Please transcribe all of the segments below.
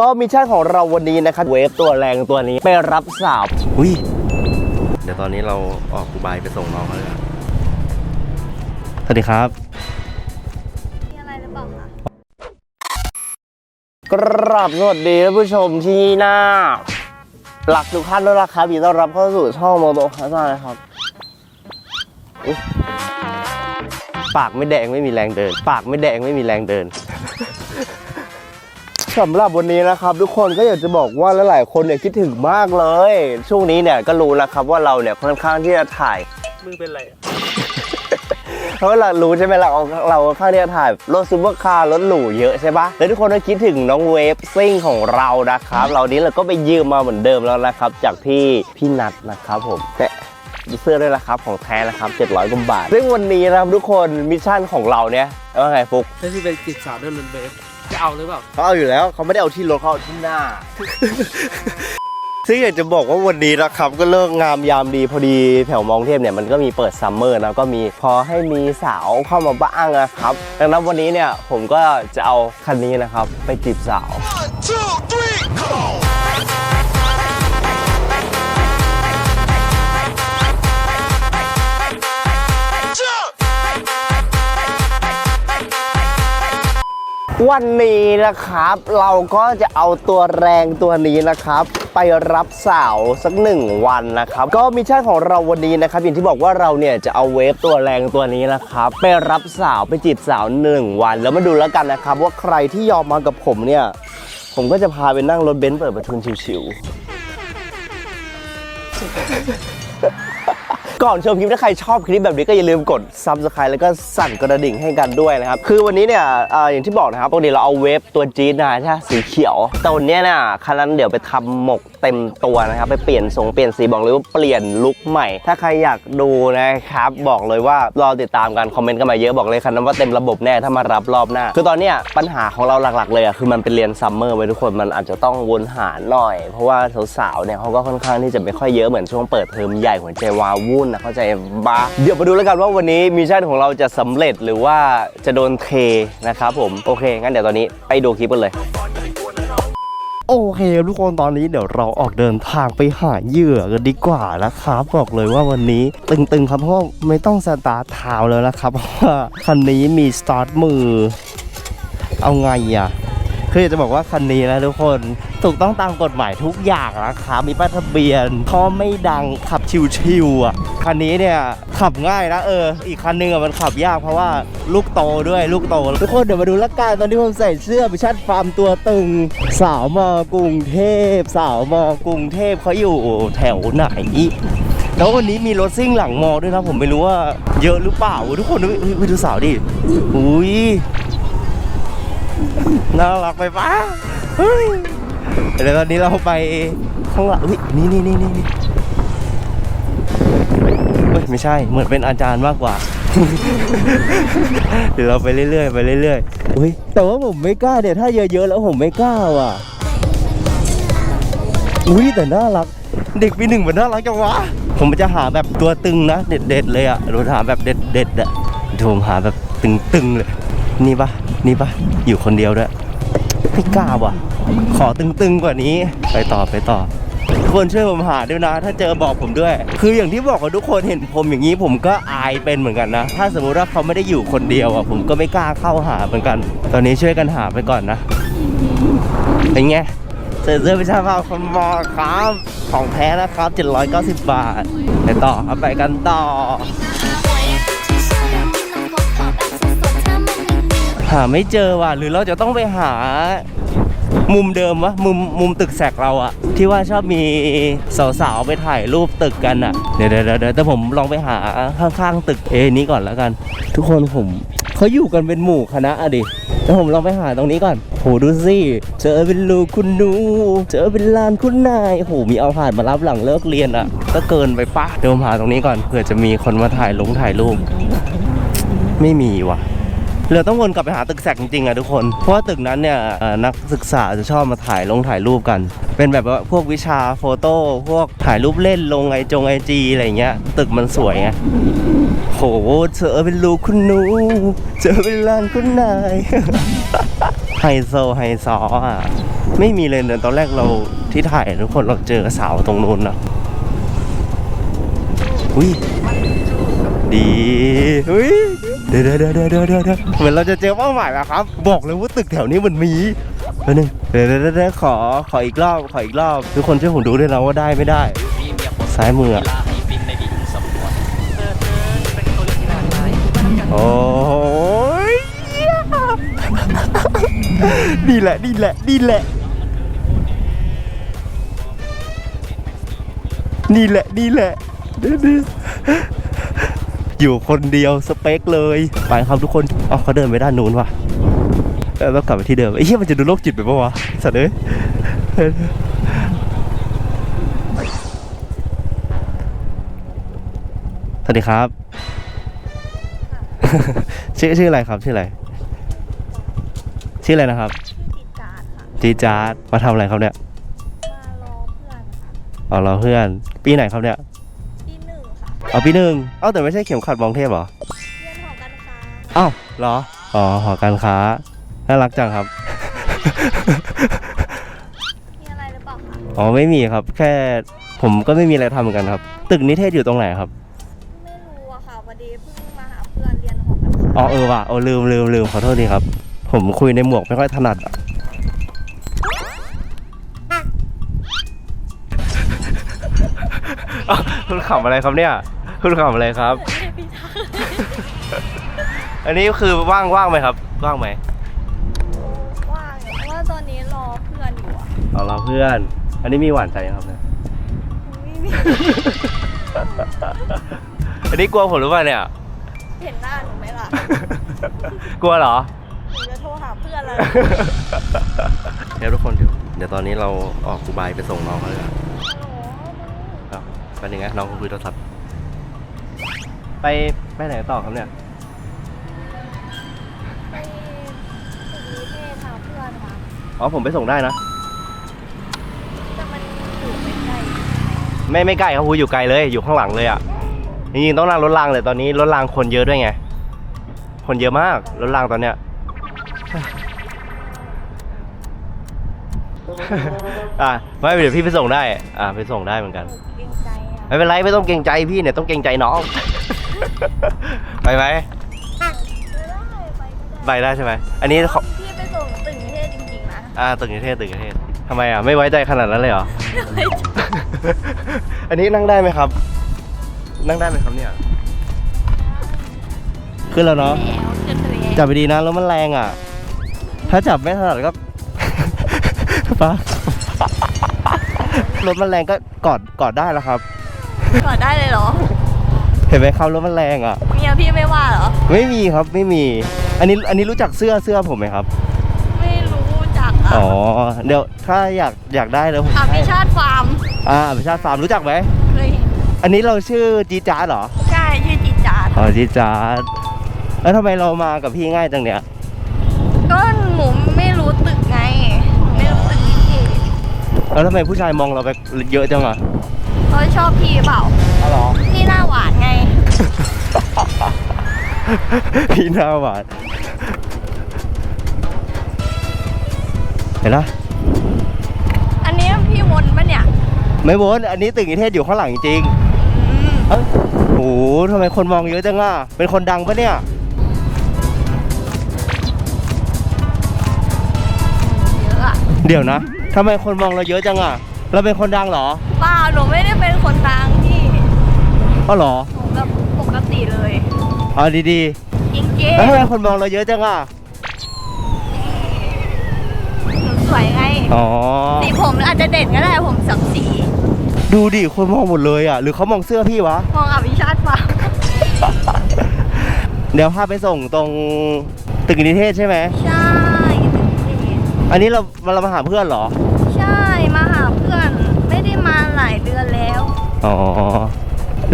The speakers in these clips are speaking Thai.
ก็มิชชั่นของเราวันนี้นะครับเวฟตัวแรงตัวนี้ไปรับสาวอุ้ยเดี๋ยวตอนนี้เราออกกูบายไปส่งน้องเขาเลยสวัสดีครับ มีอะไรหรือเปล่าคะกราบสวัสดีท่านผู้ชมที่หน้าหลักทุกท่านด้วยนะครับยินดีต้อนรับเข้าสู่ช่องโมโตฮัสซานะครับอุ๊ยปากไม่แดงไม่มีแรงเดิน ปากไม่แดงไม่มีแรงเดิน สำหรับวันนี้นะครับทุกคนก็อยากจะบอกว่าหลายๆคนเนี่ยคิดถึงมากเลย ช่วงนี้เนี่ยก็รู้แล้วครับว่าเราเนี่ยค่อนข้างที่จะถ่ายมึงเป็นไรอะเพราะว่าเรารู้ใช่ไหมเราเราค่อนข้างที่จะถ่ายรถซูเปอร์คาร์รถหรูเยอะใช่ปะแล้วทุกคนก็คิดถึงน้องเวฟซิ่งของเรานะครับ เรานี้เราก็ไปยืมมาเหมือนเดิมแล้วนะครับ จากพี่พี่นัทนะครับผมแต่เสื้อด้วยนะครับของแท้นะครับ 700กว่าบาทซึ่งวันนี้นะครับทุกคนมิชชั่นของเราเนี่ยว่าไงฟุกถ้าที่เป็นจิตสาวเดินรถเบฟ จะเอาหรือเปล่าเขาเอาอยู่แล้วเขาไม่ได้เอาที่รถเขาเอาที่หน้า ซึ่งอยากจะบอกว่าวันนี้นะครับก็เลิกงามยามดีพอดีแถวมองเทพเนี่ยมันก็มีเปิดซัมเมอร์นะก็มีพอให้มีสาวเข้ามาบ้างนะครับดังนั้นวันนี้เนี่ยผมก็จะเอาคันนี้นะครับไปจีบสาว two, three, come วันนี้นะครับเราก็จะเอาตัวแรงตัวนี้นะครับ ไปรับสาวสักหนึ่งวันนะครับ ก็มิชชั่นของเราวันนี้นะครับอย่างที่บอกว่าเราเนี่ยจะเอาเวฟตัวแรงตัวนี้นะครับ ไปรับสาวไปจีบสาวหนึ่งวัน แล้วมาดูแล้วกันนะครับ ว่าใครที่ยอมมากับผมเนี่ย ผมก็จะพาไปนั่งรถเบนซ์เปิดประทุนชิวๆ ก่อนชมคลิปถ้าใครชอบคลิปแบบนี้ก็อย่าลืมกด subscribe แล้วก็สั่นกระดิ่งให้กันด้วยนะครับ คือวันนี้เนี่ยออย่างที่บอกนะครับปกติเราเอาเวฟตัวจี๊ดนะใช่ไหมสีเขียว แต่วันนี้ยนะคันนั้นเดี๋ยวไปทำหมกเต็มตัวนะครับ ไปเปลี่ยนทรงเปลี่ยนสีบอกเลยว่าเปลี่ยนลุคใหม่ ถ้าใครอยากดูนะครับ บอกเลยว่ารอติดตามกันคอมเมนต์กันมาเยอะบอกเลยคันนั้นว่าเต็มระบบแน่ถ้ามารับรอบหน้า คือตอนเนี้ยปัญหาของเราหลักๆ เลยอะคือมันเป็นเรียนซัมเมอร์ไว้ทุกคนมันอาจจะต้องวนหาหน่อย เพราะว่าสาวๆเนี่ยเขาก็ค่อนข้างที่จะไม่ค่อยเยอะเหมือนช่วงเปิดเทอมใหญ่หัวใจวาวุ่นนะเข้าใจบ้าเดี๋ยวมาดูแล้วกันว่าวันนี้มิชชั่นของเราจะสำเร็จหรือว่าจะโดนเทนะครับผมโอเค งั้นเดี๋ยวตอนนี้ไปดูคลิปกันเลยโอเคทุกคนตอนนี้เดี๋ยวเราออกเดินทางไปหาเหยื่อกันดีกว่านะครับบอกเลยว่าวันนี้ตึงๆครับเพราะไม่ต้องสตาร์ทเท้าแล้วนะครับเพราะว่าคันนี้มีสตาร์ทมือ เอาไงอะ คือจะบอกว่าคันนี้นะทุกคนถูกต้องตามกฎหมายทุกอย่างนะครับมีป้ายทะเบียนท่อไม่ดังขับชิวๆอะคันนี้เนี่ยขับง่ายนะเออ อีกคันนึงอะมันขับยากเพราะว่าลูกโตด้วยลูกโตทุกคนเดี๋ยวมาดูละกันตอนที่ผมใส่เสื้อพิชัดฟาร์มตัวตึง สาวมอกรุงเทพ สาวมอกรุงเทพเขาอยู่แถวไหนแล้ววันนี้มีรถซิ่งหลังมอด้วยนะผมไม่รู้ว่าเยอะหรือเปล่า ทุกคนดูดูสาวดิอุ้ย น่ารักไปปะเฮ้ยเดี๋ยวตอนนี้เราไปข้างหลังนี่นี่นี่นี่นี่เฮ้ยไม่ใช่เหมือนเป็นอาจารย์มากกว่า เดี๋ยวเราไปเรื่อยๆไปเรื่อยๆอุ้ยแต่ว่าผมไม่กล้าเดี๋ยวถ้าเยอะๆแล้วผมไม่กล้าว่ะอุ้ยแต่น่ารัก เด็กปีหนึ่งมันน่ารักจังวะผมจะหาแบบตัวตึงนะ เด็ดๆเลยอะเราหาแบบเด็ดๆอะเดี๋ยวผมหาแบบตึงๆเลย นี่ปะนี่ปะอยู่คนเดียวด้วยไม่กล้าว่ะ ขอตึงๆกว่านี้ ไปต่อไปต่อคนช่วยผมหาด้วยนะ ถ้าเจอบอกผมด้วย คืออย่างที่บอกกับทุกคนเห็นผมอย่างนี้ผมก็อายเป็นเหมือนกันนะ ถ้าสมมติว่าเขาไม่ได้อยู่คนเดียวอะผมก็ไม่กล้าเข้าหาเหมือนกัน ตอนนี้ช่วยกันหาไปก่อนนะเป็นไงเสื้อเสื้อพิชาภาพคนมอครับ ของแท้นะครับ 790 บาท ไปต่อครับไปกันต่อ หาไม่เจอว่ะหรือเราจะต้องไปหามุมเดิมวะมุมมุมตึกแสกเราอะที่ว่าชอบมีสาวๆไปถ่ายรูปตึกกันอะเดี๋ยวเดี๋ยวเดี๋ยวแต่ผมลองไปหาข้างๆตึกเอนี้ก่อนแล้วกัน ทุกคนผมเขาอยู่กันเป็นหมู่คณะอะดิแต่ผมลองไปหาตรงนี้ก่อนโหดูสิเจอเป็นลูกคุณนูเจอเป็นลานคุณนายโหมีเอาผ่านมารับหลังเลิกเรียนอะก็เกินไปปะเดี๋ยวผมหาตรงนี้ก่อนเผื่อจะมีคนมาถ่ายลงถ่ายรูปไม่มีว่ะ เราต้องวนกลับไปหาตึกแสกจริงๆอะทุกคน เพราะว่าตึกนั้นเนี่ยนักศึกษาจะชอบมาถ่ายลงถ่ายรูปกัน เป็นแบบว่าพวกวิชาโฟโต้พวกถ่ายรูปเล่นลงไอจงไอจีอะไรเงี้ย ตึกมันสวยไงโหเจอเป็นลูกคุณหนู เจอเป็นหลานคุณนายไฮโซไฮซออะไม่มีเลยเนี่ยตอนแรกเราที่ถ่ายทุกคนเราเจอสาวตรงนู้นนะอุ้ยดีอุ้ย เดี๋ยวเดี๋ยวเดี๋ยวเดี๋ยวเดี๋ยวเดี๋ยวเหมือนเราจะเจอเป้าหมายแล้วครับ บอกเลยว่าตึกแถวนี้มันมีแป๊บนึงเดี๋ยวเดี๋ยวเดี๋ยวเดี๋ยวขอขออีกรอบขออีกรอบ ทุกคนช่วยผมดูด้วยนะว่าได้ไม่ได้ซ้ายมืออะโอ้ยนี่แหละนี่แหละนี่แหละนี่แหละนี่แหละเดี๋ยวๆ อยู่คนเดียวสเปคเลย ไปครับทุกคนอ๋อเขาเดินไปด้านนู้นว่ะเออต้องกลับไปที่เดิมไอ้เหี้ยมันจะดูโรคจิตไปปะวะสัตว์เอ้ยสวัสดีครับ ชื่อชื่ออะไรครับ ชื่ออะไร ชื่ออะไรนะครับติดการดค่ะจีจาร์ดมาทำอะไรครับเนี่ย มารอเพื่อนค่ะอ๋อเราเพื่อน ปีไหนครับเนี่ยปีหนึ่งค่ะ เอาปีหนึ่งเอ้าแต่ไม่ใช่เข็มขัดมองเทพเหรอเรียนหอการค้าอ้าวเหรออ๋อหอการค้าน่ารักจังครับ มีอะไรหรือเปล่าคะอ๋อไม่มีครับ แค่ผมก็ไม่มีอะไรทำเหมือนกันครับ ตึกนิเทศอยู่ตรงไหนครับ ไม่รู้อะค่ะวันนี้เพิ่งมาหาเพื่อนเรียนหอการค้าอ๋อเออว่ะโอ้ลืมลืมลืมขอโทษทีครับ ผมคุยในหมวกไม่ค่อยถนัดอะอ้าวคุณขำอะไรครับเนี่ย คุณขำอะไรครับอันนี้คือว่างว่างไหมครับ ว่างไหมว่างอยู่เพราะว่าตอนนี้รอเพื่อนอยู่อะเอาเราเพื่อน อันนี้มีหวานใจยังครับเนี่ย ไม่มีอันนี้กลัวผมหรือเปล่าเนี่ย เห็นหน้าหนูไหมล่ะกลัวเหรอ หนูจะโทรหาเพื่อนเลยเดี๋ยวทุกคนเดี๋ยวเดี๋ยวตอนนี้เราออกกูบายไปส่งน้องเขาเลยฮัลโหลครับเป็นยังไงน้องเขาคุยโทรศัพท์ ไปไปไหนต่อครับเนี่ย ไปตึกนิเทศหาเพื่อนค่ะ อ๋อผมไปส่งได้นะ แต่มันอยู่ไม่ใกล้ไม่ไม่ใกล้ครับคุยอยู่ไกลเลย อยู่ข้างหลังเลยอะ จริงๆต้องนั่งรถรางเลยตอนนี้รถรางคนเยอะด้วยไง คนเยอะมากรถรางตอนเนี้ย อะไม่เดี๋ยวพี่ไปส่งได้ อะไปส่งได้เหมือนกัน หนูเกรงใจอะไม่เป็นไรไม่ต้องเกรงใจพี่เนี่ยต้องเกรงใจน้อง ไปไหมไม่ได้ไปก็ได้ไปได้ใช่ไหมอันนี้เขาพี่ไปส่งตึกนิเทศจริงๆนะอ่าตึกนิเทศตึกนิเทศทำไมอะไม่ไว้ใจขนาดนั้นเลยเหรออันนี้นั่งได้ไหมครับ นั่งได้ไหมครับเนี่ย ขึ้นแล้วเนาะ แล้วขึ้นไปเลยจับไปดีนะแล้วมันแรงอะ ถ้าจับไม่ถนัดก็ ปะรถมันแรงก็กอดกอดได้แล้วครับกอดได้เลยเหรอ เห็นไหมครับรถมันแรงอะ เมียพี่ไม่ว่าเหรอ ไม่มีครับไม่มี อันนี้อันนี้รู้จักเสื้อเสื้อผมไหมครับ ไม่รู้จักอะอ๋อเดี๋ยวถ้าอยากอยากได้แล้วผมอภิชาติฟาร์มอ่าอภิชาติฟาร์มรู้จักไหมเคยเห็นอันนี้เราชื่อจีจาร์ดเหรอใช่ชื่อจีจาร์ดอ๋อจีจาร์ดแล้วทำไมเรามากับพี่ง่ายจังเนี่ยก็หนูไม่รู้ตึกไงหนูไม่รู้ตึกนิเทศแล้วทำไมผู้ชายมองเราไปเยอะจังอะ เขาชอบพี่เปล่าอ๋อเหรอ พี่หน้าหวานไง พี่หน้าหวาน เห็นนะอันนี้พี่วนปะเนี่ย ไม่วนอันนี้ตึกนิเทศอยู่ข้างหลังจริงอืมๆเอ้าโอ้โหทำไมคนมองเยอะจังอะ เป็นคนดังปะเนี่ย เยอะอะเดี๋ยวนะทำไมคนมองเราเยอะจังอะ เราเป็นคนดังเหรอเปล่าหนูไม่ได้เป็นคนดังพี่อ๋อเหรอหนูแบบปกติเลยอ๋อดีจริงๆแล้วทำไมคนมองเราเยอะจังอะๆหนูสวยไงอ๋อสีผมอาจจะเด่นก็ได้ผมสับสีดูดิคนมองหมดเลยอะ หรือเขามองเสื้อพี่วะ มองอภิชาติฟาร์มเดี๋ยวพาไปส่งตรงตึกนิเทศใช่ไหม ใช่ตึกนิเทศอันนี้เราเรามาหาเพื่อนเหรอ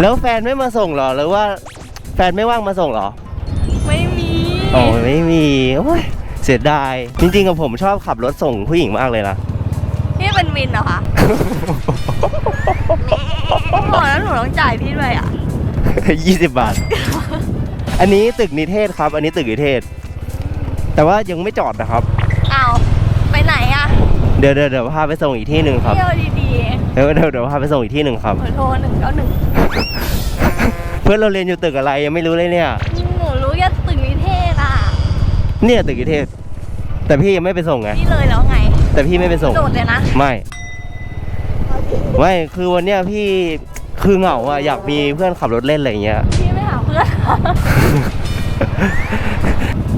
แล้วแฟนไม่มาส่งเหรอหรือว่าแฟนไม่ว่างมาส่งเหรอ ไม่มีอ๋อไม่มีโอ้ยเสียดาย จริงๆกับผมชอบขับรถส่งผู้หญิงมากเลยนะพี่เป็นวินเหรอคะโอ้แล้วหนูต้องจ่ายพี่ด้วยอะยี่สิบบาท อันนี้ตึกนิเทศครับ อันนี้ตึกนิเทศ แต่ว่ายังไม่จอดนะครับ อ้าวไปไหนอะ เดี๋ยวเดี๋ยวเดี๋ยวพาไปส่งอีกที่หนึ่งครับเที่ยวดีเดี๋ยวเดี๋ยวเดี๋ยวพาไปส่งอีกที่หนึ่งครับ ๆขอโทรหนึ่งเก้าหนึ่งเพื่อนเราเรียนอยู่ตึกอะไรยังไม่รู้เลยเนี่ย หนูรู้แค่ตึกนิเทศอะ เนี่ยตึกนิเทศ แต่พี่ยังไม่ไปส่งไงนี่เลยแล้วไง แต่พี่ไม่ไปส่ง โดดเลยนะ ไม่ไม่คือวันเนี้ยพี่คือเหงาอะอยากมีเพื่อนขับรถเล่นอะไรอย่างเงี้ย พี่ไม่หาเพื่อน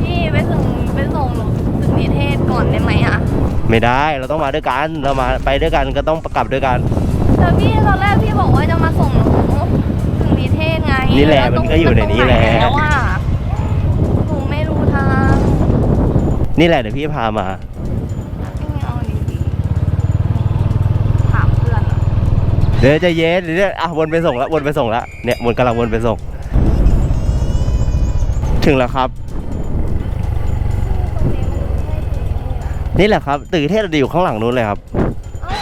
พี่ไปส่งไปส่งหนูตึกนิเทศก่อนได้ไหมอะ ไม่ได้เราต้องมาด้วยกันเรามาไปด้วยกันก็ต้องกลับด้วยกัน แต่พี่ตอนแรกพี่บอกว่าจะมาส่งหนูถึงนิเทศไงนี่แหละวตรงมันก็อยู่ในนี้แหละตรงไแล้วอะหนูไม่รู้ทางนี่แหละเดี๋ยวพี่พามาไม่เอาดีๆถามเพื่อนอะเดี๋ยวใจะเย็นเดี๋ยวเนี่ยอะวนไปส่งแล้ววนไปส่งแล้วเนี่ยวนกำลังวนไปส่ง ถึงแล้วครับ นี่แหละครับตึกนิเทศเราอยู่ข้างหลังนู้นเลยครับเอ้า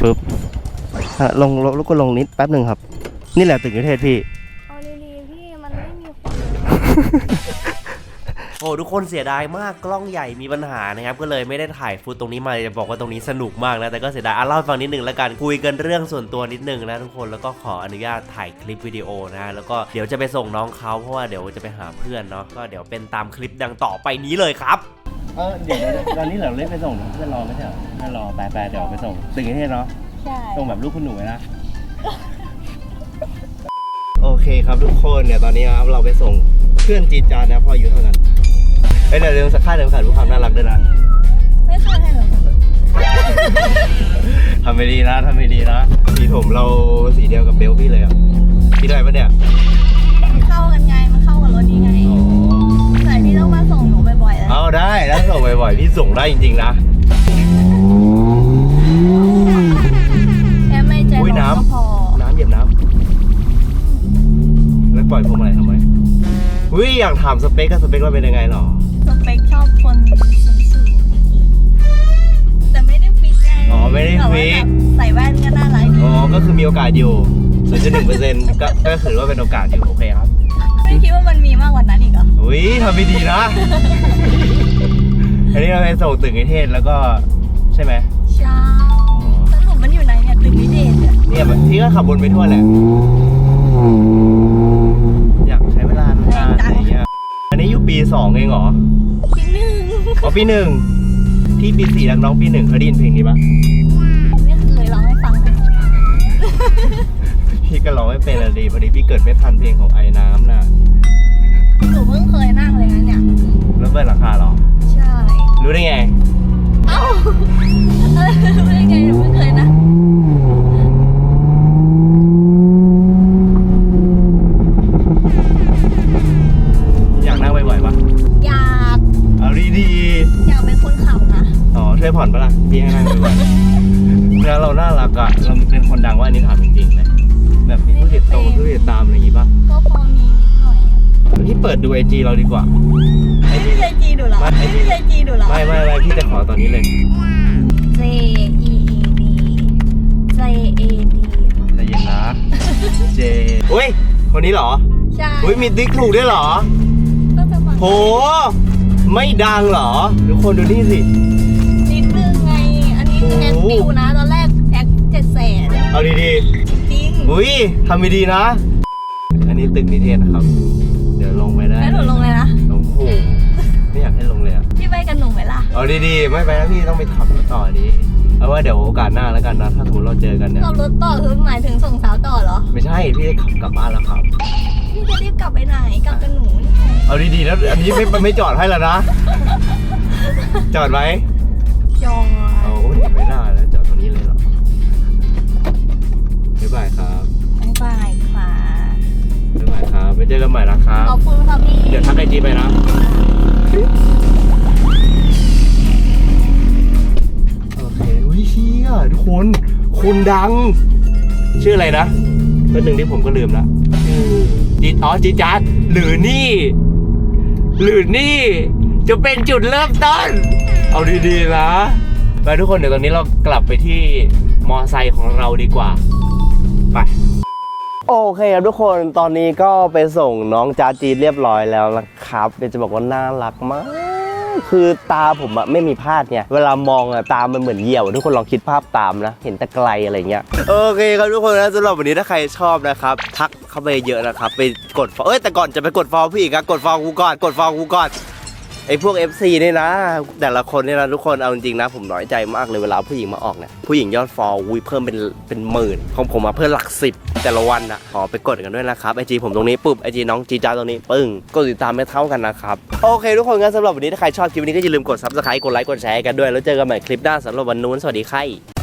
ปึ๊บอะลงลงแล้วก็ลงนิดแป๊บหนึ่งครับ นี่แหละตึกนิเทศพี่ เอาดีๆพี่มันไม่มีคน โอ้ทุกคนเสียดายมากกล้องใหญ่มีปัญหานะครับก็เลยไม่ได้ถ่ายฟุตตรงนี้มาจะบอกว่าตรงนี้สนุกมากนะแต่ก็เสียดายอะเล่าให้ฟังนิดนึงแล้วกันคุยกันเรื่องส่วนตัวนิดนึงนะทุกคนแล้วก็ขออนุญาตถ่ายคลิปวิดีโอนะแล้วก็เดี๋ยวจะไปส่งน้องเขาเพราะว่าเดี๋ยวจะไปหาเพื่อนเนาะก็เดี๋ยวเป็นตามคลิปดังต่อไปนี้เลยครับเออเดี๋ยวตอนนี้เราเล่นไปส่งเพื่อนรอไม่ใช่เหรอเพื่อนรอไปไปเดี๋ยวไปส่งตึกนิเทศเนาะใช่ส่งแบบลูกคุณหนูนะโอเคครับทุกคนเนี่ยตอนนี้นะครับเราไปส่งเพื่อนจีดจานนะพออายู่เท่ากัน เฮ้ยเดี๋ยวเรื่องค่าเดิมขาดรู้ความน่ารักด้วยนะไม่ค่อยให้หรอกทำไม่ดีนะทำไม่ดีนะ สีผมเราสีเดียวกับเบลพี่เลยอะคิดได้ปะเนี่ยมันเข้ากันไง มันเข้ากับรถนี้ไงอ๋อใส่พี่ต้องมาส่งหนูบ่อยๆแล้วเอาได้ถ้าส่งบ่อยๆพี่ส่งได้จริงๆนะแค่ไม่ใจอุ๊ยร้อนน้ำก็พอน้ำเหยียบน้ำแล้วปล่อยพวงมาลัยทำไมอุ้ยอยากถามสเปคกับสเปคเราเป็นยังไงหรอ ไงอ๋อไม่ได้ฟิกแต่ว่าแบบใส่แว่นก็น่ารักดีอ๋อก็คือมีโอกาสอยู่0.1%ก็ก็ถือว่าเป็นโอกาสอยู่โอเคครับไม่คิดว่ามันมีมากกว่านั้นอีกเหรออุ้ยทำไม่ดีนะอันนี้เราไปส่งตึกนิเทศแล้วก็ใช่ไหมใช่สรุปมันอยู่ไหนเนี่ยตึกนิเทศเนี่ยเนี่ยพี่ก็ขับวนไปทั่วแหละอยากใช้เวลานานๆอะไรอย่างเงี้ยอันนี้อยู่ปีสองเองเหรอ ปีหนึ่งอ๋อปีหนึ่งที่ปีสี่นักน้องปีหนึ่งเคยได้ยินเพลงนี้ปะ ก็ร้องไม่เป็นอะดีพอดีพี่เกิดไม่ทันเพลงของไอ้น้ำน่ะหนูเพิ่งเคยนั่งเลยนะเนี่ยแล้วเปิดราคาเหรอ ใช่ รู้ได้ไง เอ้า พี่เปิดดูไอจีเราดีกว่าไอไม่จีใช่จีดูเหรอไม่ไม่ใช่จีดูเหรอไม่ไม่ไม่พี่จะขอตอนนี้เลย J E E D J A D ใจเย็นนะเจอุ้ยคนนี้เหรอใช่อุ้ยมีติ๊กถูกด้วยเหรอก็จะฟังโหไม่ดังเหรอทุกคนดูนี่สินิดนึงไง อันนี้โอ้แอคติวนะ ตอนแรกแอคเจ็ดแสนเอาดีจริงๆอุ้ยทำไม่ดีนะ อันนี้ตึกนิเทศนะครับเดี๋ยวล งไปได้แล้วหนูลงเลยนะ ลงโอ้โหไม่อยากให้ลงเลยอะพี่ไปกันหนูไหมล่ะ เอาดีๆ ไม่ไปนะพี่ต้องไปขับรถต่อดีเอาว่าเดี๋ยวโอกาสหน้าแล้วกันนะ ถ้าสมมติเราเจอกันเนี่ยขับรถต่อคือหมายถึงส่งสาวต่อเหรอ ไม่ใช่ พี่จะขับกลับบ้านแล้วครับ พี่จะรีบกลับไปไหน กลับกับหนูนี่ไงเอาดีๆแล้วอันนี้ไม่ไม่จอดให้แล้วนะ จอดไหมจอยเอาโอ้ยไม่ได้แล้วจอดตรงนี้เลยเหรอบ๊ายบายครับบ๊ายบ ไปเจอกันใหม่นะครับ ขอบคุณค่ะพี่เดี๋ยวทักไอจีไปนะ โอเคอุ้ยเชี่ยทุกคนคุณดัง ชื่ออะไรนะก็หนึ่งที่ผมก็ลืมละชื่อจีอ๋อจีจัดหรือนี่ หรือนี่ จะเป็นจุดเริ่มต้น เอาดีๆนะไปทุกคนเดี๋ยวตอนนี้เรากลับไปที่มอไซค์ของเราดีกว่า ไป โอเคครับทุกคนตอนนี้ก็ไปส่งน้องจ้าจีเรียบร้อยแล้วนะครับเดี๋ยวจะบอกว่าน่ารักมาก คือตาผมอะไม่มีพลาดไงเวลามองอะตามันเหมือนเหยี่ยว ทุกคนลองคิดภาพตามนะ เห็นแต่ไกลอะไรเงี้ยโอเคครับทุกคนนะสำหรับวันนี้ถ้าใครชอบนะครับ ทักเข้าไปเยอะนะครับ ไปกด follow เอ้ยแต่ก่อนจะไปกดฟอลพี่อีกอะกดฟอลกูก่อนกดฟอลกูก่อน ไอ้พวก FC นี่นะ แต่ละคนเนี่ยนะทุกคนเอาจริงๆนะ ผมน้อยใจมากเลยเวลาผู้หญิงมาออกเนี่ยผู้หญิงยอดฟอลวุ้ยเพิ่มเป็นเป็นหมื่นของผมมาเพิ่มหลักสิบแต่ละวันอะขอไปกดกันด้วยนะครับไอจีผมตรงนี้ปุ๊บไอจีน้องจีจ้าตรงนี้ปึ้งกดติดตามไม่เท่ากันนะครับโอเค ทุกคนงั้นสำหรับวันนี้ถ้าใครชอบคลิปนี้ก็อย่าลืมกดซับสไครต์กดไลค์กดแชร์กันด้วยแล้วเจอกันใหม่คลิปหน้าสำหรับวันนู้นสวัสดีค่ะ